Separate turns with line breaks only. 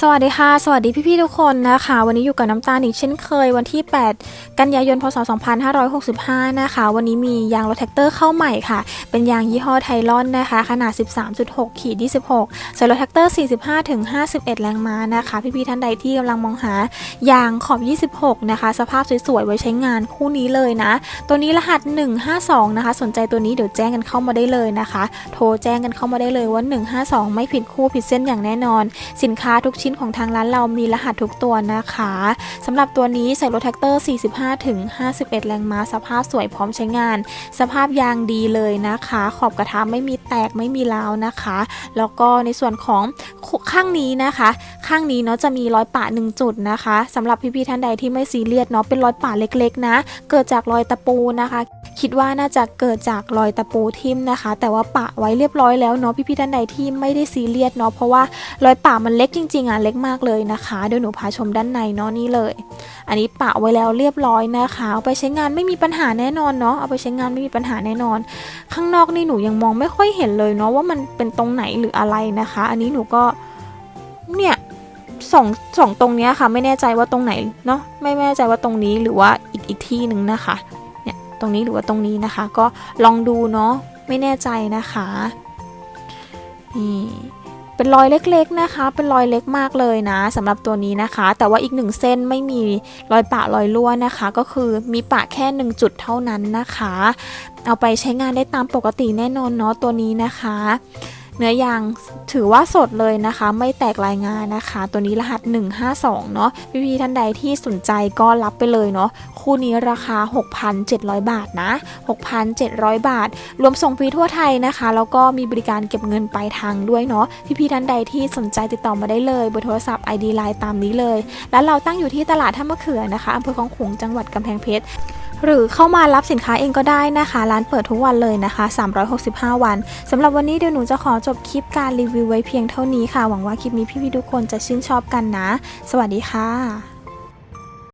สวัสดีค่ะ สวัสดีพี่ๆทุกคนนะคะ วันนี้อยู่กับน้ำตาลอีกเช่นเคยวันที่ 8 กันยายน พศ 2565 นะคะ วันนี้มียางรถแท็กเตอร์เข้าใหม่ค่ะ เป็นยางยี่ห้อไทลอนนะคะ ขนาด 13.6 ขีด 26ใส่รถแท็กเตอร์ 45ถึง51 แรงม้านะคะ พี่ๆท่านใดที่กำลังมองหายางขอบ 26 นะคะ สภาพสวยๆ ไว้ใช้งานคู่นี้เลยนะ ตัวนี้รหัส 152 นะคะ สนใจตัวนี้เดี๋ยวแจ้งกันเข้ามาได้เลยนะคะ โทรแจ้งกันเข้ามาได้เลยว่า 152 ไม่ผิดคู่ผิดเส้นอย่างแน่นอน สินค้าทุกชิ้นของทางร้านเรามีรหัสทุกตัวนะคะสำหรับตัวนี้ใส่รถแท็กเตอร์ 45ถึง51 แรงม้าสภาพสวยพร้อมใช้งาน สภาพยางดีเลยนะคะ ขอบกระทะไม่มีแตกไม่มีร้าวนะคะ แล้วก็ในส่วนของข้างนี้นะคะ ข้างนี้เนาะจะมีรอยปะหนึ่งจุดนะคะสำหรับพี่ๆท่านใดที่ไม่ซีเรียสเนาะเป็นรอยปะเล็กๆนะ เกิดจากรอยตะปูนะคะคิดว่าน่าจะเกิดจากรอยตะปูทิ่มนะคะ แต่ว่าปะไว้เรียบร้อยแล้วเนาะพี่ๆท่านใดที่ไม่ได้ซีเรียสเนาะเพราะว่ารอยปะมันเล็กจริงๆอะเล็กมากเลยนะคะเดี๋ยวหนูพาชมด้านในเนาะนี่เลย อันนี้ปะไว้แล้วเรียบร้อยนะคะเอาไปใช้งานไม่มีปัญหาแน่นอนเนาะเอาไปใช้งานไม่มีปัญหาแน่นอน ข้างนอกนี่หนูยังมองไม่ค่อยเห็นเลยเนาะว่ามันเป็นตรงไหนหรืออะไรนะคะ อันนี้หนูก็เนี่ยสองสองตรงเนี้ยค่ะ ไม่แน่ใจว่าตรงไหนเนาะไม่แน่ใจว่าตรงนี้หรือว่าอีกอีกที่หนึ่งนะคะ ตรงนี้หรือว่าตรงนี้นะคะ ก็ลองดูเนาะไม่แน่ใจนะคะนี่เป็นรอยเล็กๆนะคะ เป็นรอยเล็กมากเลยนะสำหรับตัวนี้นะคะ แต่ว่าอีกหนึ่งเส้นไม่มีรอยปะรอยรั่วนะคะ ก็คือมีปะแค่หนึ่งจุดเท่านั้นนะคะ เอาไปใช้งานได้ตามปกติแน่นอนเนาะตัวนี้นะคะ เนื้อยางถือว่าสดเลยนะคะ ไม่แตกรายงานนะคะ ตัวนี้รหัส 152 เนาะพี่ๆท่านใดที่สนใจก็รับไปเลยเนาะคู่นี้ราคา 6,700 บาทนะ 6,700 บาท รวมส่งฟรีทั่วไทยนะคะ แล้วก็มีบริการเก็บเงินปลายทางด้วยเนาะพี่ๆท่านใดที่สนใจติดต่อมาได้เลยเบอร์โทรศัพท์ ID Line ตามนี้เลย และเราตั้งอยู่ที่ตลาดท่ามะเขือนะคะอำเภอคลองขลุงจังหวัดกำแพงเพชร หรือเข้ามารับสินค้าเองก็ได้นะคะ ร้านเปิดทุกวันเลยนะคะ 365 วันสำหรับวันนี้เดี๋ยวหนูจะขอจบคลิปการรีวิวไว้เพียงเท่านี้ค่ะ หวังว่าคลิปนี้พี่ๆทุกคนจะชื่นชอบกันนะ สวัสดีค่ะ